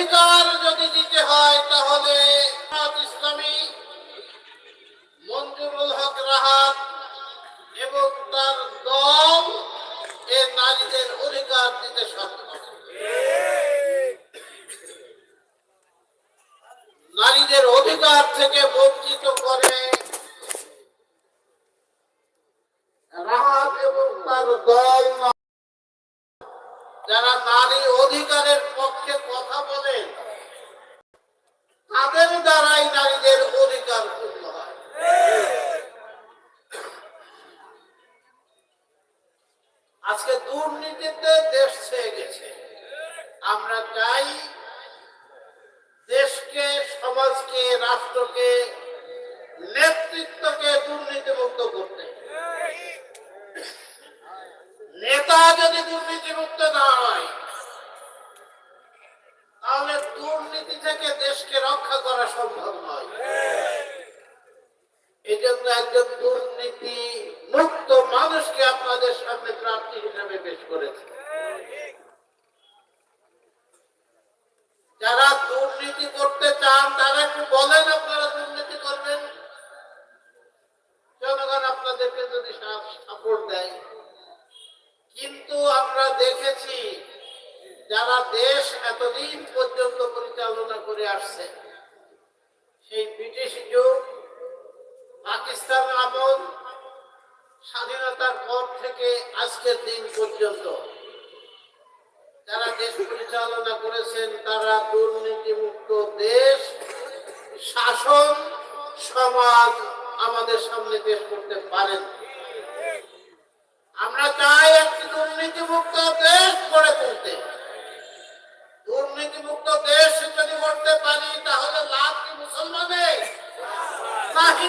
অধিকার যদি দিতে হয় তাহলে ইসলামী মঞ্জুরুল হক রাহাত এবং তার দল এ নারীদের অধিকার দিতে সক্ষম। নারীদের অধিকার থেকে বঞ্চিত দুর্নীতিতে দেশ ছেয়ে গেছে। আমরা চাই দেশকে, সমাজকে, রাষ্ট্রকে নেতৃত্বকে দুর্নীতিমুক্ত করতে। নেতা যদি দুর্নীতিমুক্ত না হয়, তাহলে দুর্নীতি থেকে দেশকে রক্ষা করা সম্ভব নয়। এই একজন দুর্নীতি মুক্ত মানুষকে আপনাদের সামনে প্রার্থী হিসাবে পেশ করেছে। যারা দুর্নীতি করতে চান, তারা একটু বলেন আপনারা দুর্নীতি করবেন। জনগণ আপনাদেরকে যদি সাপোর্ট দেয়। কিন্তু আমরা দেখেছি যারা দেশ এতদিন পর্যন্ত পরিচালনা করে আসছে, সেই ব্রিটিশ যুগ পাকিস্তান আমল স্বাধীনতার পর থেকে আজকের দিন পর্যন্ত যারা দেশ পরিচালনা করেছেন, তারা দুর্নীতিমুক্ত দেশ, শাসন, সমাজ আমাদের সামনে পেশ করতে পারেন। আমরা চাই একটি দুর্নীতিমুক্ত দেশ গড়ে তুলতে। দুর্নীতিমুক্ত দেশ যদি করতে পারি, তাহলে লাভ কি মুসলমানের? না কি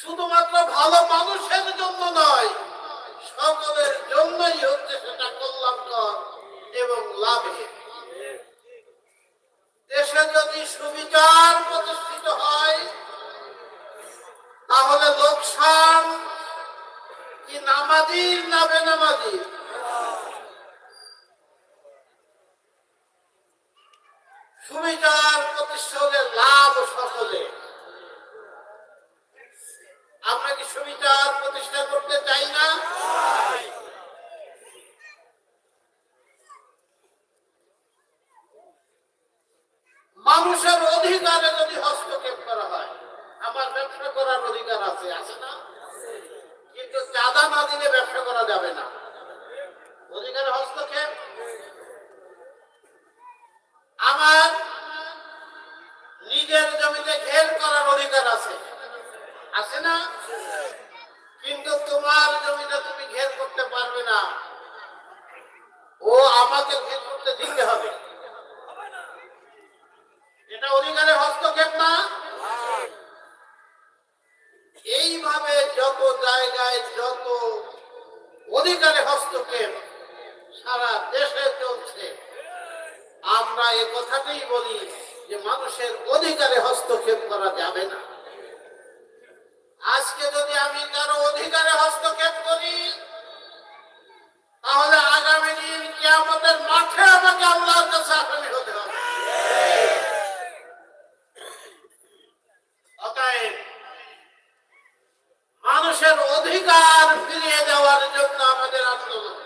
শুধুমাত্র ভালো মানুষের জন্য নয়, সকলের জন্যই হচ্ছে সেটা কল্যাণকর এবং লাভে দেশে যদি সুবিচার প্রতিষ্ঠিত হয়, তাহলে লোকসান কি নামাজির না বেনামাজির? সুবিচার প্রতিষ্ঠা হলে লাভ সকলে আমরা কি সুবিচার প্রতিষ্ঠা করতে চাই না। মানুষের অধিকারে যদি হস্তক্ষেপ করা হয়, আমার ব্যবসা করার অধিকার আছে আছে না? কিন্তু চাঁদা না দিলে ব্যবসা করা যাবে না। অধিকারে হস্তক্ষেপ? আমার নিজের জমিতে ঘের করার অধিকার আছে। আছে না? কিন্তু তোমার জমিতে তুমি ঘের করতে পারবে না। ও আমাকে ঘের করতে দিতে হবে। এটা অধিকারে হস্তক্ষেপ না? এইভাবে যত জায়গায় যত অধিকারে হস্তক্ষেপ সারা দেশে চলছে, আমরা এ কথাটাই বলি যে মানুষের অধিকারে হস্তক্ষেপ করা যাবে না। আজকে যদি আমি কারও অধিকারে হস্তক্ষেপ করি, তাহলে আগামী দিন কেয়ামতের মাঠে আমাকে আল্লাহর কাছে হতে হবে। মানুষের অধিকার ফিরিয়ে দেওয়ার জন্য আমাদের আন্দোলন।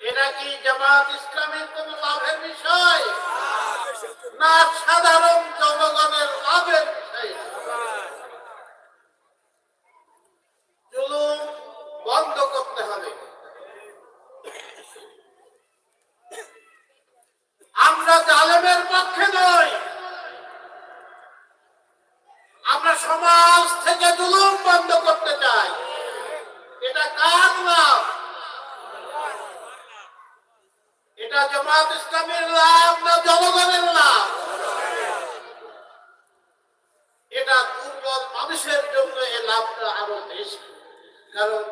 এটা কি জামাত ইসলামের কোন লাভের বিষয়? না সাধারণ জনগণের লাভের বিষয় জুলুম বন্ধ করতে হবে আমরা জালেমের পক্ষে নই আমরা সমাজ থেকে জুলুম বন্ধ করতে চাই এটা কার লাভ এটা জামাত ইসলামের লাভ না জনগণের লাভ এটা দুর্বল মানুষের জন্য এই লাভটা আরও বেশি কারণ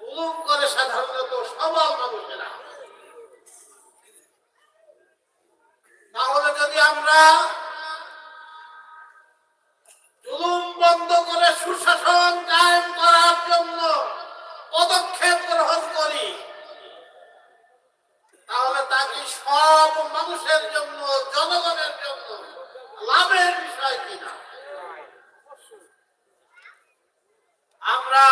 জুলুম করে সাধারণত সবল মানুষেরা তাহলে যদি আমরা জুলুম বন্ধ করে সুশাসন কায়েম করার জন্য পদক্ষেপ গ্রহণ করি, তাহলে তাকে সব মানুষের জন্য, জনগণের জন্য লাভের বিষয় কিনা আমরা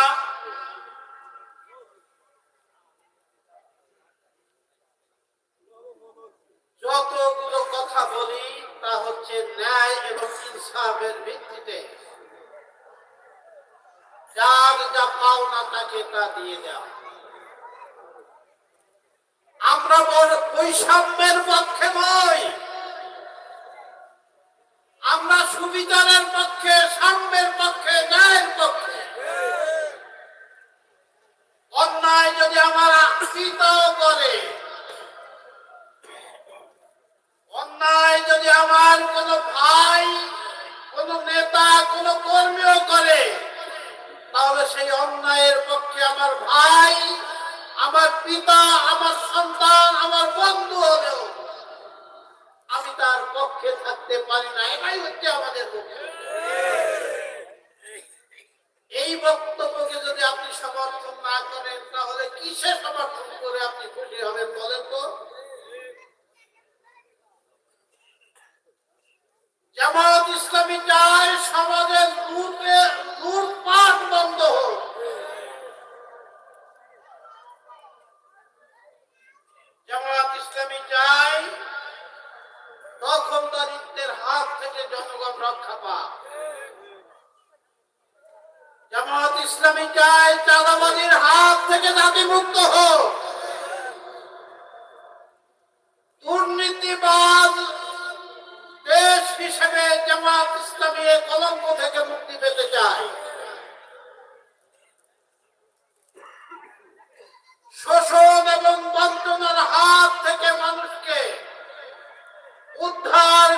যতগুলো কথা বলি তা হচ্ছে ন্যায় এবং ইনসাফের ভিত্তিতে যার যা পাওনা তাকে তা দিয়ে দেওয়া আমরা বড় বৈষম্যের পক্ষে নই আমরা সুবিচারের পক্ষে সাম্যের পক্ষে ন্যায়ের পক্ষে অন্যায় যদি আমার আশ্রিত করে অন্যায় যদি আমার কোন ভাই কোন নেতা কোন কর্মীও করে তাহলে সেই অন্যায়ের পক্ষে আমার ভাই আমার পিতা আমার সন্তান আমার বন্ধু হলেও আমি তার পক্ষে থাকতে পারি না এটাই হচ্ছে আমাদের পক্ষে এই বক্তব্যকে যদি আপনি সমর্থন না করেন তাহলে কিসে সমর্থন করে আপনি বলেন তো?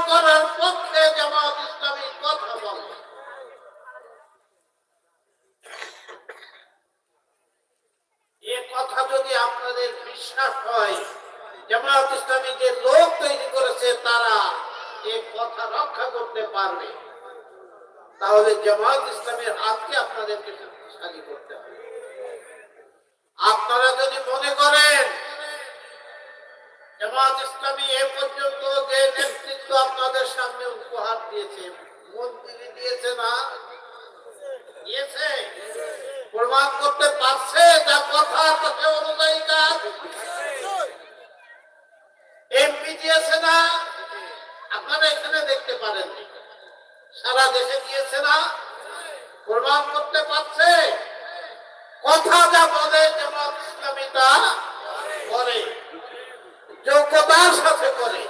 করার পক্ষে জামাত ইসলামী কথা বলে। এ কথা যদি আপনাদের বিশ্বাস হয়, জামাত ইসলামী যে লোক তৈরি করেছে, তারা এ কথা রক্ষা করতে পারবে। তাহলে জামাত ইসলামের হাতকে আপনাদেরকে শক্তিশালী করতে হবে। আপনারা যদি মনে করেন জামাত ইসলামী এ পর্যন্ত যে নেতৃত্ব আপনাদের সামনে উপহার দিয়েছে মন্ত্রী দিয়েছে না? দিয়েছে? প্রমাণ করতে পারছে যা কথা তাতে অনুযায়ী কাজ এমপি দিয়েছে না? আপনারা এখানে দেখতে পারেন। সারা দেশে দিয়েছে না? প্রমাণ করতে পারছে? কথা যা বলে জামাত ইসলামী তা করে। যোগ্যতার সাথে করে।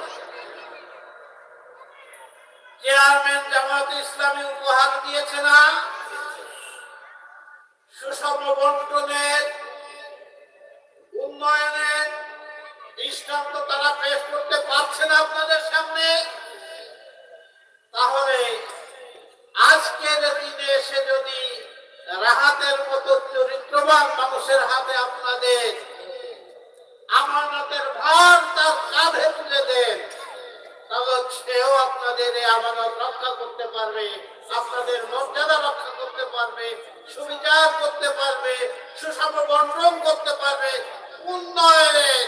চেয়ারম্যান জামাত ইসলামী উপহার দিয়েছে না? সুষম বন্টনের, উন্নয়নের দৃষ্টান্ত তারা পেশ করতে পারছে না আপনাদের সামনে। তাহলে আজকের দিনে এসে যদি রাহাতের মতো চরিত্রবান মানুষের হাতে আপনাদের আমানতের ভার তার কাঁধে তুলে দেন। তাহলে সেও আপনাদের এই আমানত রক্ষা করতে পারবে, আপনাদের মর্যাদা রক্ষা করতে পারবে, সুবিচার করতে পারবে, সুষম বন্টন করতে পারবে উন্নয়নের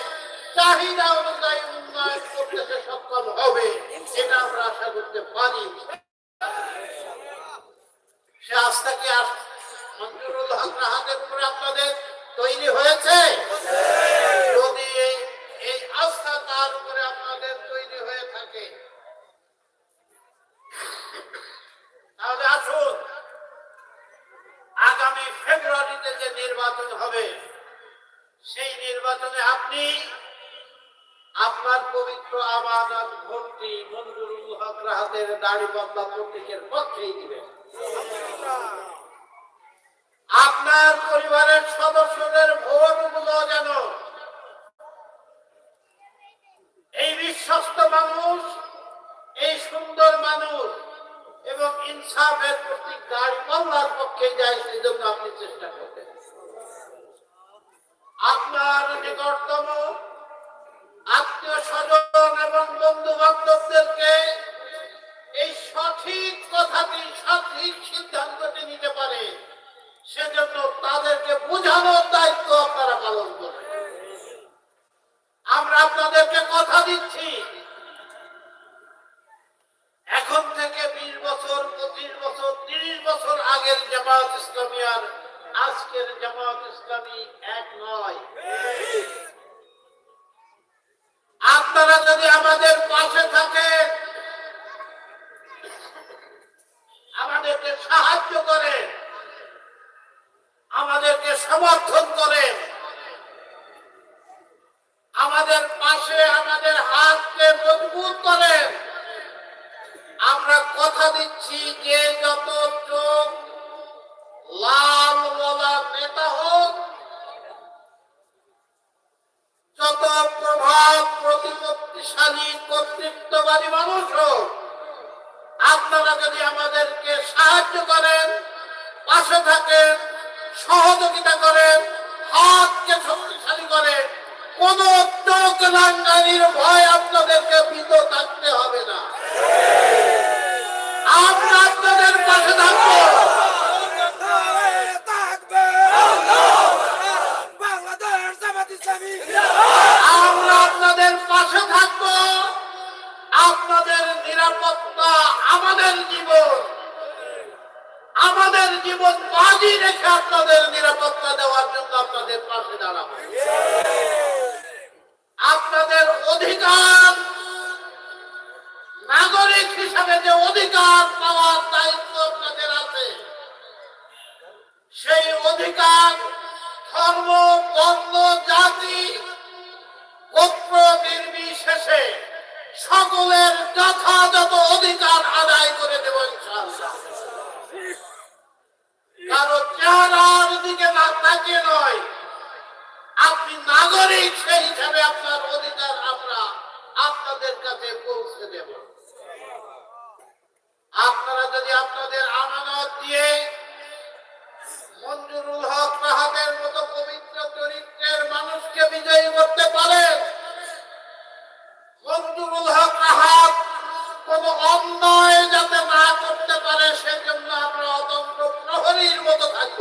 চাহিদা অনুযায়ী উন্নয়ন করতে সক্ষম হবে, এটা আমরা আশা করতে পারি। সে আস্থা কি আস মঞ্জুরুল হক রাহাতের উপরে আপনাদের তৈরি হয়েছে যদি এই- এই আস্থা তার উপরে আপনাদের তৈরি হয়ে থাকে তাহলে আসুন আগামী ফেব্রুয়ারিতে যে নির্বাচন হবে সেই নির্বাচনে আপনি আপনার পবিত্র আমানত ভর্তি মঞ্জুরুল হক রাহাতের দাড়ি পাল্লা প্রতীকের পক্ষেই দিবেন আপনার পরিবারের সদস্যদের ভোটগুলো যেন পক্ষে যায়, সেই জন্য আপনি চেষ্টা করবেন। আপনার নিকটতম আত্মীয় স্বজন এবং বন্ধু বান্ধবদেরকে এই সঠিক কথাটি, সঠিক সিদ্ধান্তটি নিতে পারে। সেজন্য তাদেরকে বোঝানোর দায়িত্ব আপনারা পালন করেন। আমাদেরকে সাহায্য করে। আমাদেরকে সমর্থন করে। আমাদের পাশে আমাদের হাতকে মজবুত করেন আমরা কথা দিচ্ছি যে যত থাকেন সহযোগিতা করেন হাতকে শক্তিশালী করেন কোন চোখ ধর্ম বর্ণ জাতি গোত্র নির্বিশেষে সকলের যথাযথ অধিকার আদায় করে দেব কারও চেহারার দিকে না তাকিয়ে নয়, আপনি নাগরিক, সেই হিসাবে আপনার অধিকার আমরা আপনাদের কাছে পৌঁছে দেব। আপনারা যদি আপনাদের আমানত দিয়ে মঞ্জুরুল হক মতো পবিত্র চরিত্রের মানুষকে বিজয়ী করতে পারে? মঞ্জুরুল হক রাহাত কোন অন্যায় যাতে না করতে পারে, সেজন্য আমরা অতন্ত্র প্রহরীর মতো থাকব।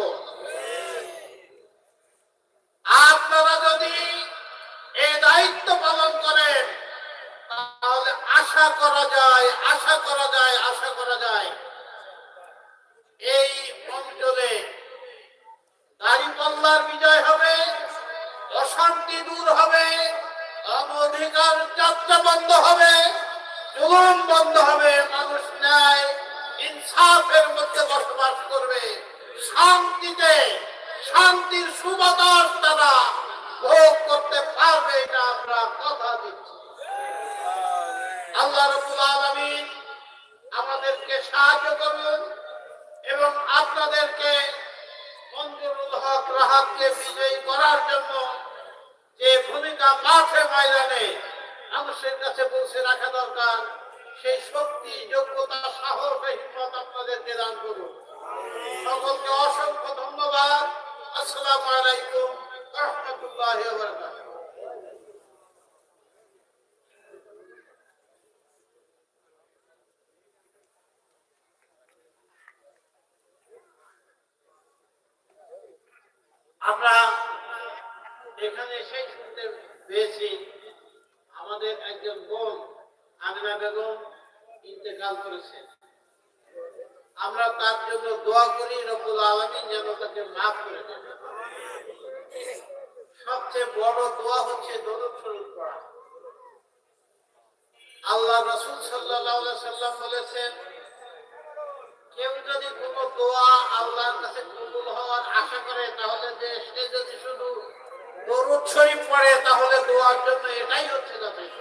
বন্ধ হবে, মানুষ ন্যায়, ইনসাফের মধ্যে বসবাস করবে। শান্তিতে, শান্তির সুবাতাস তারা ভোগ করতে পারবে এটা আমরা কথা দিচ্ছি। আল্লাহ রবুল আলমিন আমাদেরকে সাহায্য করুন এবং আপনাদেরকে মঞ্জুরুল হক রাহাতকে বিজয়ী করার জন্য যে ভূমিকা মাঠে ময়দানে মানুষের কাছে পৌঁছে রাখা দরকার। সেই শক্তি, যোগ্যতা, সাহস ও হিম্মত আপনাদেরকে দান করুন। সকলকে অসংখ্য ধন্যবাদ। আসসালামু আলাইকুম। রহমতুল্লাহ আমরা এখানে সেই শুনতে পেয়েছি আমাদের একজন বোন আমিনা বেগম ইন্তেকাল করেছেন। আমরা তার জন্য দোয়া করি, রব্বুল আলমিন যেন তাকে মাফ করে দেন। সবচেয়ে বড় দোয়া হচ্ছে দরুদ শরীফ পড়া। আল্লাহ রসুল সাল্লাহ বলেছেন, কেউ যদি কোনো দোয়া আল্লাহর কাছে কবুল হওয়ার আশা করে, তাহলে যে সে যদি শুধু দরুদ শরীফ পড়ে, তাহলে দোয়ার জন্য এটাই হচ্ছে যথেষ্ট।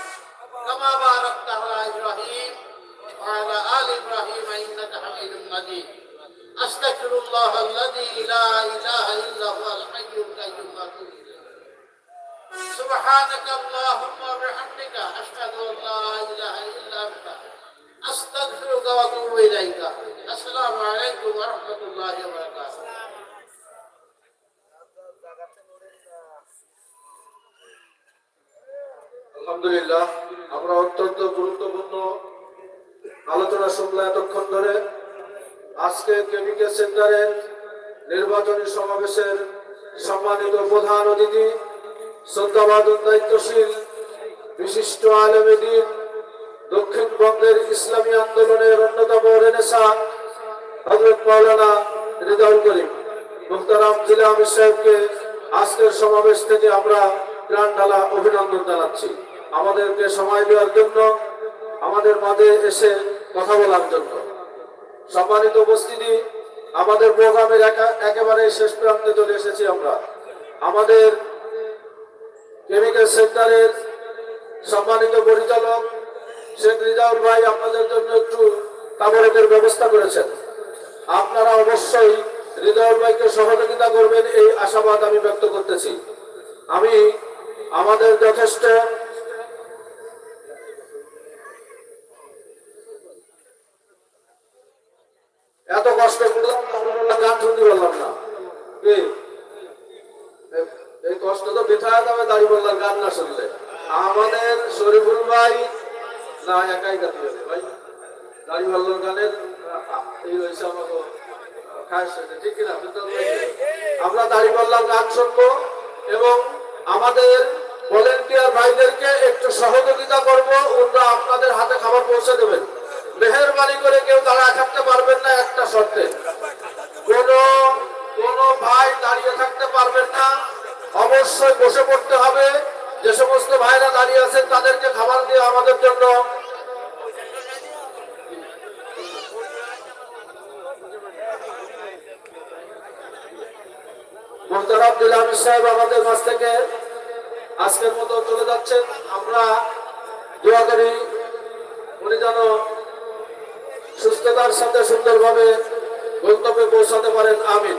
كما باركت على إبراهيم وعلى آل إبراهيم إنك حميد مجيد. أستغفر الله الذي لا إله إلا هو الحي القيوم. سبحانك اللهم وبحمدك أشهد أن لا إله إلا أنت. أستغفرك وأتوب إليك. السلام عليكم ورحمة الله وبركاته. الحمد لله. আমরা অত্যন্ত গুরুত্বপূর্ণ আলোচনা শুনলাম এতক্ষণ ধরে আজকে কেমিকে সেন্টারের নির্বাচনী সমাবেশের সম্মানিত প্রধান অতিথি শ্রদ্ধাবাদন দায়িত্বশীল বিশিষ্ট আলমেদিন দক্ষিণবঙ্গের ইসলামী আন্দোলনের অন্যতম রেনেসা হজরত হৃদয় করিম মুখতারাম জিলা আমির সাহেবকে আজকের সমাবেশ থেকে আমরা প্রাণ ঢালা অভিনন্দন জানাচ্ছি। আমাদেরকে সময় দেওয়ার জন্য, আমাদের মাঝে এসে কথা বলার জন্য। সম্মানিত উপস্থিতি, আমাদের প্রোগ্রামের একা- একেবারে শেষ প্রান্তে চলে এসেছি আমরা। আমাদের কেমিক্যাল সেন্টারের সম্মানিত পরিচালক শেখ রিজাউল ভাই আপনাদের জন্য একটু তাবরকের ব্যবস্থা করেছেন। আপনারা অবশ্যই হৃদয় ভাইকে সহযোগিতা করবেন, এই আশাবাদ আমি ব্যক্ত করতেছি। আমি, আমাদের যথেষ্ট এত কষ্ট করলাম তারপরে গান শুনতে পারলাম না কি? এই- কষ্ট তো বৃথা যাবে দাড়ি বললাম, গান না শুনলে। আমাদের শরীফুল ভাই, না, একাই হবে ভাই। দাড়ি বললাম গানের এই হয়েছে আমাকে গান মেহরবানি করে কেউ দাঁড়ায় থাকতে পারবেন না একটা শর্তে। কোন কোন ভাই দাঁড়িয়ে থাকতে পারবেন না। অবশ্যই বসে পড়তে হবে। যে সমস্ত ভাইরা দাঁড়িয়ে আছেন, তাদেরকে খাবার দিয়ে আমাদের জন্য। মোহতারাম দিলামি সাহেব আমাদের কাছ থেকে আজকের মতো চলে যাচ্ছেন। আমরা দোয়া করি উনি যেন সুস্থতার সাথে সুন্দরভাবে গন্তব্যে পৌঁছাতে পারেন। আমিন।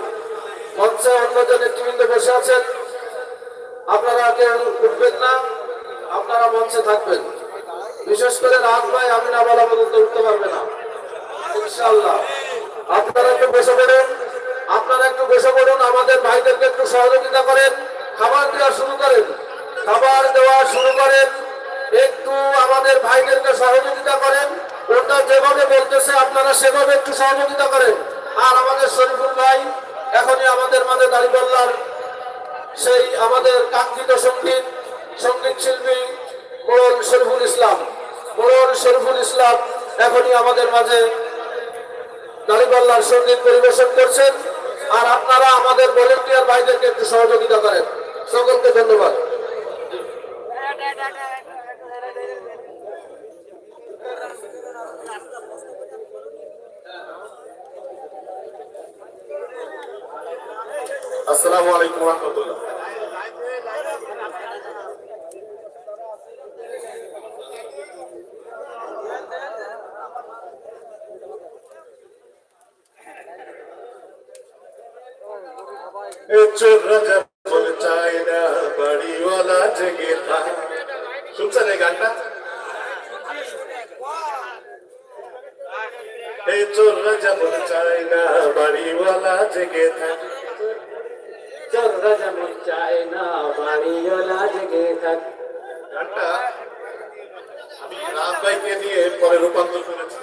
মঞ্চে অন্যজন নেতৃবৃন্দ বসে আছেন। আপনারা কেউ উঠবেন না, আপনারা মঞ্চে থাকবেন। বিশেষ করে রাত ভাই আমিন আবালা পর্যন্ত উঠতে পারবে না। ইনশাআল্লাহ। আপনারা একটু বসে পড়ুন, আপনারা একটু বসে পড়ুন, আমাদের ভাইদেরকে একটু সহযোগিতা করেন, খাবার দেওয়া শুরু করেন, খাবার দেওয়া শুরু করেন, একটু আমাদের ভাইদেরকে সহযোগিতা করেন, ওটা যেভাবে বলতেছে, আপনারা সেভাবে একটু সহযোগিতা করেন। আর আমাদের শরীফুল ভাই, এখনই আমাদের মাঝে দাঁড়িপাল্লার সেই আমাদের কাঙ্ক্ষিত সংগীত সংগীত শিল্পী মোড়ল শরীফুল ইসলাম। মোড়ল শরীফুল ইসলাম এখনই আমাদের মাঝে দাঁড়িপাল্লার সংগীত পরিবেশন করছেন। আর আপনারা আমাদের ভলেন্টিয়ার ভাইদেরকে একটু সহযোগিতা করেন। সকলকে ধন্যবাদ। আসসালামু আলাইকুম রহমতুল্লাহ। বাড়িওয়ালা জেগে শুনছেন এই গানটা? এই যেমন চাই না, বাড়িওয়ালা জেগে থাকে। চোররা যেমন চায় না, বাড়িওয়ালা জেগে থাক। গানটা আমি রাম ভাইকে নিয়ে পরে রূপান্তর করেছি।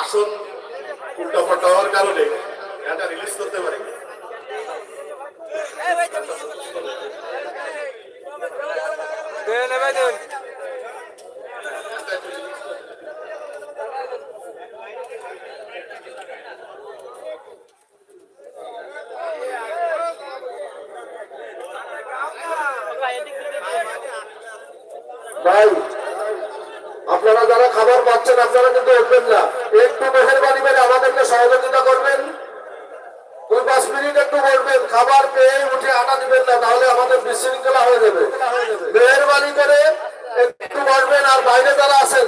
আসন উল্টা হওয়ার কারণে গানটা রিলিজ করতে পারি ভাই আপনারা যারা খাবার পাচ্ছেন আপনারা কিন্তু উঠবেন না একটু মেহরবানি করে আমাদেরকে সহযোগিতা করবেন দুই পাঁচ মিনিট একটু বলবেন খাবার পেয়ে আটা না, তাহলে আমাদের বিশৃঙ্খলা হয়ে যাবে। মেহরবানি করে একটু বসবেন আর বাইরে যারা আছেন,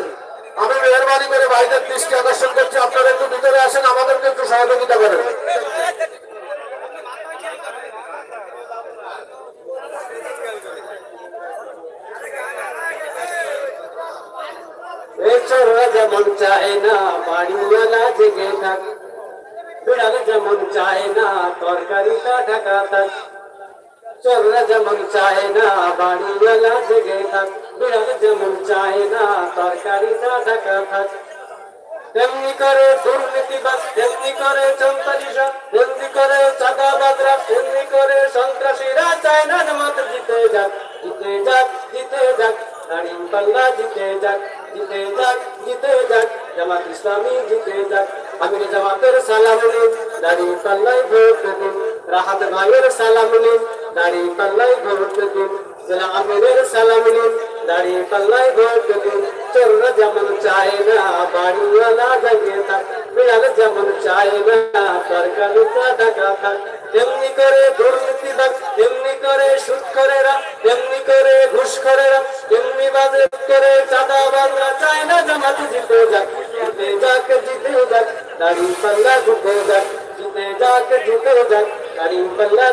আমি মেহরবানি করে বাইরের দৃষ্টি আকর্ষণ করছি, আপনারা একটু ভিতরে আসেন, আমাদেরকে একটু সহযোগিতা করেন। যেমন চায় না বাড়িওয়ালা না ঢাকা চোররা যেমন চায় না, বাড়িওয়ালা জেগে থাক। বিড়াল যেমন চায় না তরকারিটা ঢাকা থাক। তেমনি করে দুর্নীতিবাদ তেমনি করে চন্তালিশা তেমনি করে চাঁদাবাদরা তেমনি করে সন্ত্রাসীরা চায় না জামাত জিতে যাক জিতে যাক জিতে যাক। দাঁড়িয়ে পাল্লা জিতে যাক জিতে যাক জিতে যাক। জামাত ইসলামী জিতে যাক। আমির জামাতের সালাম নিন দাঁড়িয়ে পাল্লাই ভোট দিন। রাহাত ভাইয়ের সালাম নিন। দাঁড়িয়ে পাল্লাই ভোট দিন জেলা আমিরের সালাম নিন দাঁড়িয়ে পাল্লাই ভোট দিন চোররা যেমন চায় না, বাড়িওয়ালা জাগিয়ে থাক বিড়াল যেমন চায় না তরকারিটা ঢাকা থাক, তেমনি করে দুর্নীতি থাক তেমনি করে সুদ করেরা তেমনি করে ঘুষ করেরা তেমনি বাজে করে চাঁদা বাজরা চায় না জামাতে জিতে যাক জিতে যাক জিতে যাক দাঁড়িয়ে পাল্লা জিতে যাক জিতে যাক জিতে যাক দাঁড়িয়ে পাল্লা